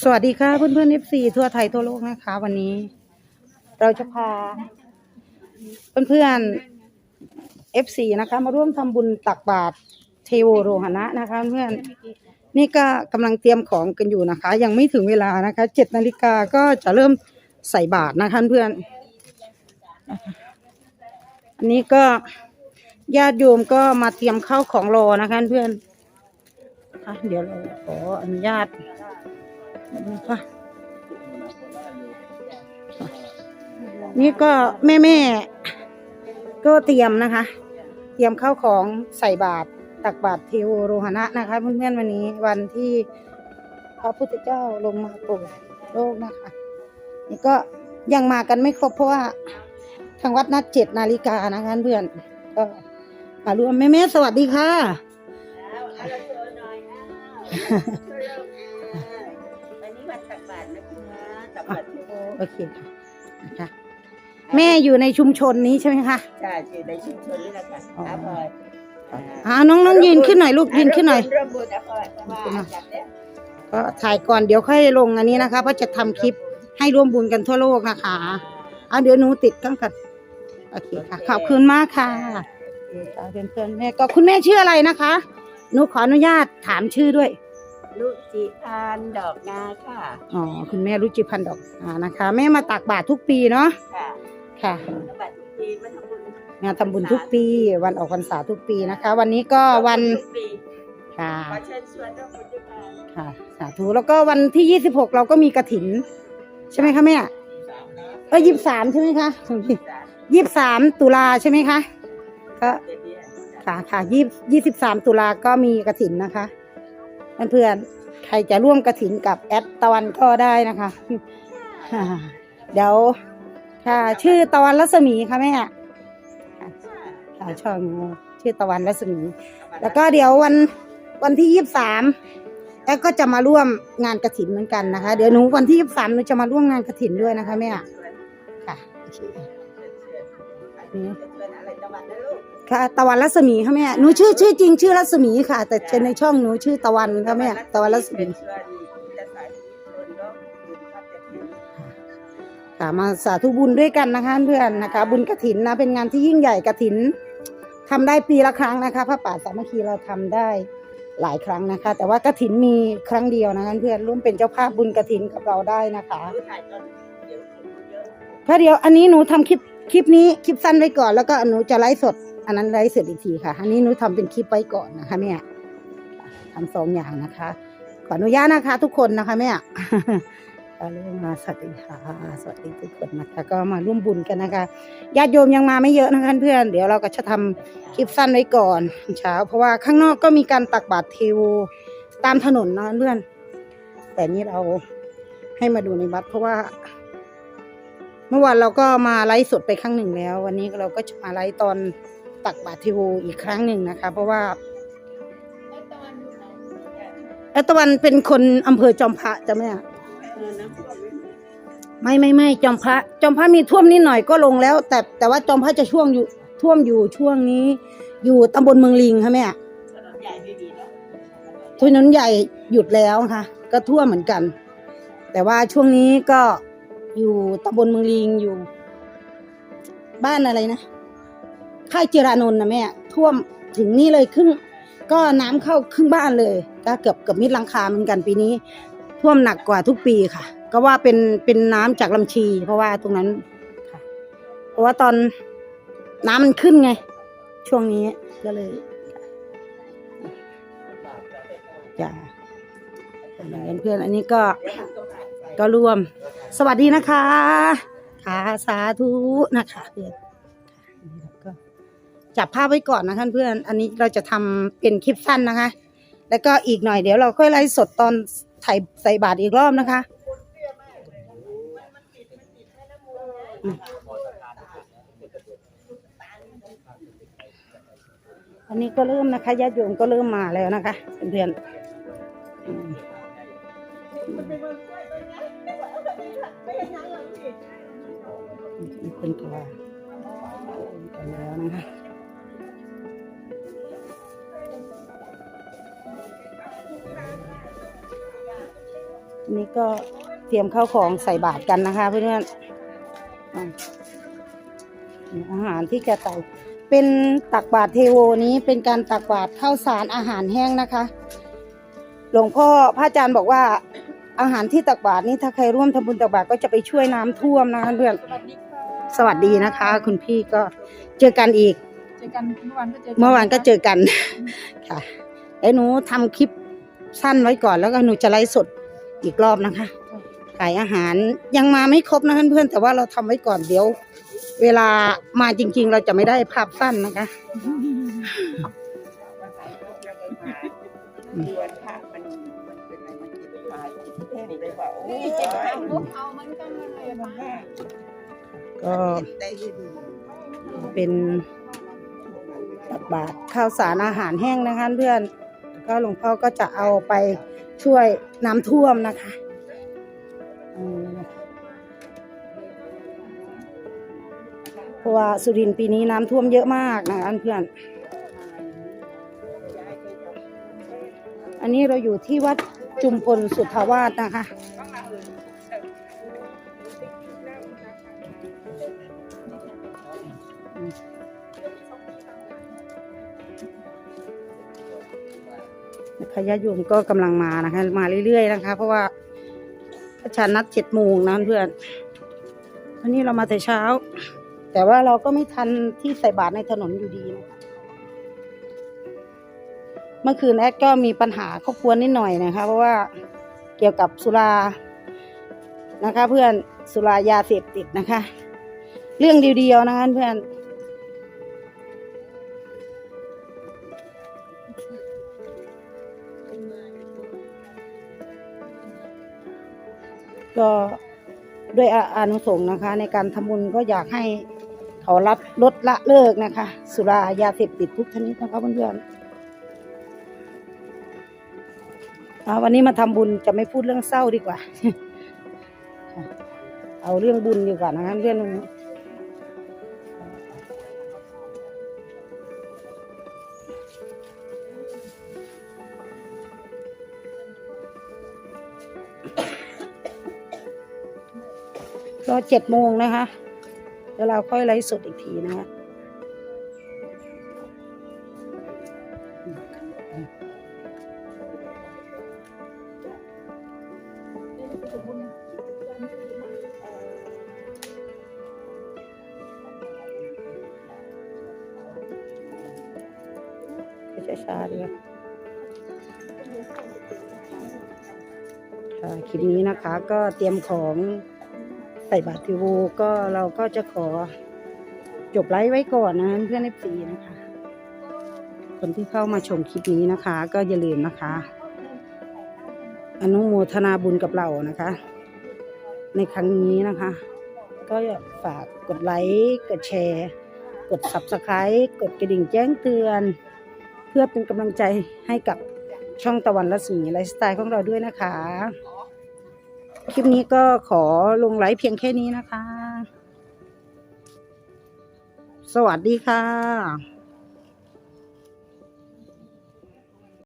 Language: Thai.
สวัสดีค่ะเพื่อนเพื่อนเอฟซีทั่วไทยทั่วโลกนะคะ วันนี้ เราจะพา เพื่อนเพื่อนเอฟซีนะคะ มาร่วมทำบุญตักบาตรเทโวโรหณะนะคะ เพื่อนนี่ก็กำลังเตรียมของกันอยู่นะคะ ยังไม่ถึงเวลานะคะเจ็ดนาฬิกาก็จะเริ่มใส่บาตรนะคะเพื่อนอันนี้ก็ญาติโยมก็มาเตรียมข้าวของรอนะคะเพื่อนเดี๋ยวเราขออนุญาต นะคะนี่ก็แม่แม่ก็เตรียมนะคะ เตรียมข้าวของใส่บาตรตักบาตรเทโวโรหณะนะคะเพื่อนๆวันนี้วันที่พระพุทธเจ้าลงมาโปรดโลกนะคะนี่ก็ยังมากันไม่ครบเพราะว่าทางวัดนัดเจ็ดนาฬิกานะคะเพื่อนก็มารวมแม่แม่สวัสดีค่ะ โวโอเคค่ะนะคะแม่อยู่ในชุมชนนี้ใช่ไหมคะจ้าอยู่ในชุมชนนี่แหละค่ะอ๋ออาพอยอ่าน้องน้องยืนขึ้นหน่อยลูกยืนขึ้นหน่อยร่วมบุญอาพอยมาจับเนี่ยก็ถ่ายก่อนเดี๋ยวค่อยลงอันนี้นะคะเพราะจะทำคลิปให้ร่วมบุญกันทั่วโลกนะคะอะเดี๋ยวหนูติดตั้งกันโอเคค่ะขอบคุณมากค่ะเพื่อนเพื่อนๆแม่ก็คุณแม่ชื่ออะไรนะคะหนูขออนุญาตถามชื่อด้วย ลูกจิพานดอกงาค่ะ อ๋อคุณแม่รุจิพันธ์ดอกอ่านะคะ แม่มาตักบาตรทุกปีเนาะค่ะค่ะตักบาตรทุกปีมาทำบุญงานทำบุญทุกปี วันออกพรรษาทุกปีนะคะ วันนี้ก็วันทุกปีค่ะ ขอเชิญชวนร่วมบุญด้วยกันค่ะ สาธุแล้วก็วันที่ยี่สิบหกเราก็มีกระถิน ใช่ไหมคะแม่เออยี่สามใช่ไหมคะยี่สามตุลาใช่ไหมคะก็เดี๋ยวนี้ค่ะค่ะยี่ยี่สิบสามตุลาก็มีกระถินนะคะ เพื่อนๆใครจะร่วมกระถินกับแอดตะวันก็ได้นะคะ เดี๋ยวค่ะ ชื่อตะวันรัศมีค่ะแม่ค่ะช่องชื่อตะวันรัศมี แล้วก็เดี๋ยววันวันที่ยี่สิบสามแอดก็จะมาร่วมงานกระถินเหมือนกันนะคะ เดี๋ยวหนูวันที่ยี่สามหนูจะมาร่วมงานกระถินด้วยนะคะแม่ค่ะโอเค ค่ะตะวันรัศมีค่ะแม่หนูชื่อชื่อจริงชื่อรัศมีค่ะ แต่ในช่องหนูชื่อตะวันค่ะแม่ตะวันรัศมีเป็นชวนจะสายชนร่วมบุญทอดกฐินค่ะมาสาธุบุญด้วยกันนะคะเพื่อนนะคะ บุญกระถินนะ เป็นงานที่ยิ่งใหญ่กระถินทำได้ปีละครั้งนะคะพระป่าสามัคคีเราทำได้หลายครั้งนะคะ แต่ว่ากระถินมีครั้งเดียวนะคะเพื่อนร่วมเป็นเจ้าภาพบุญกระถินกับเราได้นะคะดูถ่ายตอนเดี๋ยวคนเยอะเพราะเดี๋ยวอันนี้หนูทำคลิปคลิปนี้คลิปสั้นไว้ก่อนแล้วก็หนูจะไลฟ์สด อันนั้นไลฟ์สดอีกทีค่ะ อันนี้หนูทำเป็นคลิปไว้ก่อนนะคะแม่ทำสองอย่างนะคะ ขออนุญาตนะคะ ทุกคนนะคะแม่เรื่องมาสวัสดีค่ะสวัสดีทุกคนนะคะก็มาร่วมบุญกันนะคะญาติโยมยังมาไม่เยอะนะคะเพื่อนเดี๋ยวเราก็จะทำคลิปสั้นไว้ก่อนเช้า เพราะว่าข้างนอกก็มีการตักบาตรเทวตามถนนนะเพื่อน แต่นี่เราให้มาดูในวัดเพราะว่า เมื่อวานเราก็มาไลฟ์สดไปครั้งหนึ่งแล้ว วันนี้เราก็จะมาไลฟ์ตอน ตักบาตรเทโวอีกครั้งหนึ่งนะคะ เพราะว่าแอตตะวันเป็นคนอำเภอจอมพระจะไหมอะเออน้ำท่วมไมไม่ไม่ไม่จอมพระ จอมพระมีท่วมนิดหน่อยก็ลงแล้ว แต่แต่ว่าจอมพระจะช่วงอยู่ท่วมอยู่ช่วงนี้ อยู่ตำบลเมืองลิงค่ะแม่ถนนใหญ่ไม่ดีเนาะถนนใหญ่หยุดแล้วค่ะ ก็ท่วมเหมือนกัน แต่ว่าช่วงนี้ก็อยู่ตำบลเมืองลิงอยู่ บ้านอะไรนะ ค่ายเจรานนท์นะแม่ท่วมถึงนี่เลยครึ่งก็น้ำเข้าครึ่งบ้านเลยก็เกือบเกือบมิดลังคาเหมือนกันปีนี้ ท่วมหนักกว่าทุกปีค่ะ ก็ว่าเป็นเป็นน้ำจากลำชี เพราะว่าตรงนั้นเพราะว่าตอนน้ำมันขึ้นไง ช่วงนี้ก็เลยจ้ะเพื่อนอันนี้ก็ก็รวม สวัสดีนะคะ ค่ะสาธุนะคะเพื่อนก็ จับภาพไว้ก่อนนะท่านเพื่อน อันนี้เราจะทำเป็นคลิปสั้นนะคะ แล้วก็อีกหน่อยเดี๋ยวเราค่อยไลฟ์สดตอนถ่ายใส่บาทอีกรอบนะคะอันนี้ก็เริ่มนะคะญาติโยมก็เริ่มมาแล้วนะคะเพื่อนๆ นนี้ก็เตรียมข้าวของใส่บาตรกันนะคะ เพื่อนๆอะนี่อาหารที่จะใส่เป็นตักบาตรเทโวนี้เป็นการตักบาตรข้าวสารอาหารแห้งนะคะ หลวงพ่อพระอาจารย์บอกว่าอาหารที่ตักบาตรนี้ถ้าใครร่วมทำบุญตักบาตรก็จะไปช่วยน้ำท่วมนะคะเพื่อนสวัสดีค่ะสวัสดีนะคะ คุณพี่ก็เจอกันอีกเจอกันเมื่อวานก็เจอเมื่อวานก็เจอกันค่ะแล้วหนูทำคลิปสั้นไว้ก่อนแล้วก็หนูจะไลฟ์สด อีกรอบนะคะ ขายอาหารยังมาไม่ครบนะเพื่อนๆแต่ว่าเราทำไว้ก่อนเดี๋ยว เวลามาจริง ๆ เราจะไม่ได้ภาพสั้นนะคะเดือนพระมันมันเป็นแบเอาลูกเอามันกันเลยมาก็ได้ยินเป็นตักบาตรข้าวสารอาหารแห้งนะคะเพื่อน ก็หลวงพ่อก็จะเอาไป ช่วยน้ำท่วมนะคะเพราะว่าสุรินทร์ปีนี้น้ำท่วมเยอะมากนะคะเพื่อน อันนี้เราอยู่ที่วัดจุมพลสุทธาวาสนะคะ นะคะญายมก็กำลังมานะคะ มาเรื่อยๆนะคะ เพราะว่าพระชันนัดเจ็ดโมงนะเพื่อนวันนี้เรามาแต่เช้า แต่ว่าเราก็ไม่ทันที่ใส่บาตรในถนนอยู่ดีนะคะเมื่อคืนแอดก็มีปัญหาครอบครัวนิดหน่อยนะคะ เพราะว่าเกี่ยวกับสุรานะคะ เพื่อนสุรายาเสพติดนะคะ เรื่องเดียวๆนะคะเพื่อน ก็ด้วยอาอนุสงส์นะคะ ในการทำบุญก็อยากให้เขารับลดละเลิกนะคะ สุรายาเสพติดทุกชนิดนะคะเพื่อนๆอ่าวันนี้มาทำบุญจะไม่พูดเรื่องเศร้าดีกว่า เอาเรื่องบุญดีกว่านะคะเพื่อน ก็เจ็ดโมงนะคะแล้วเราค่อยไลฟ์สดอีกทีนะคะช้าๆดีกว่าค่ะคลิปนี้นะคะก็เตรียมของ ส่บาตรทิวก็เราก็จะขอจบไลฟ์ไว้ก่อนนะเพื่อนเอฟซีนะคะ คนที่เข้ามาชมคลิปนี้นะคะ ก็อย่าลืมนะคะ อนุโมทนาบุญกับเรานะคะ ในครั้งนี้นะคะ ก็อยากฝากกดไลค์กดแชร์ กด subscribe กดกระดิ่งแจ้งเตือน เพื่อเป็นกำลังใจให้กับช่องตะวันรัศมีไลฟ์สไตล์ของเราด้วยนะคะ คลิปนี้ก็ขอลงไลฟ์เพียงแค่นี้นะคะ สวัสดีค่ะ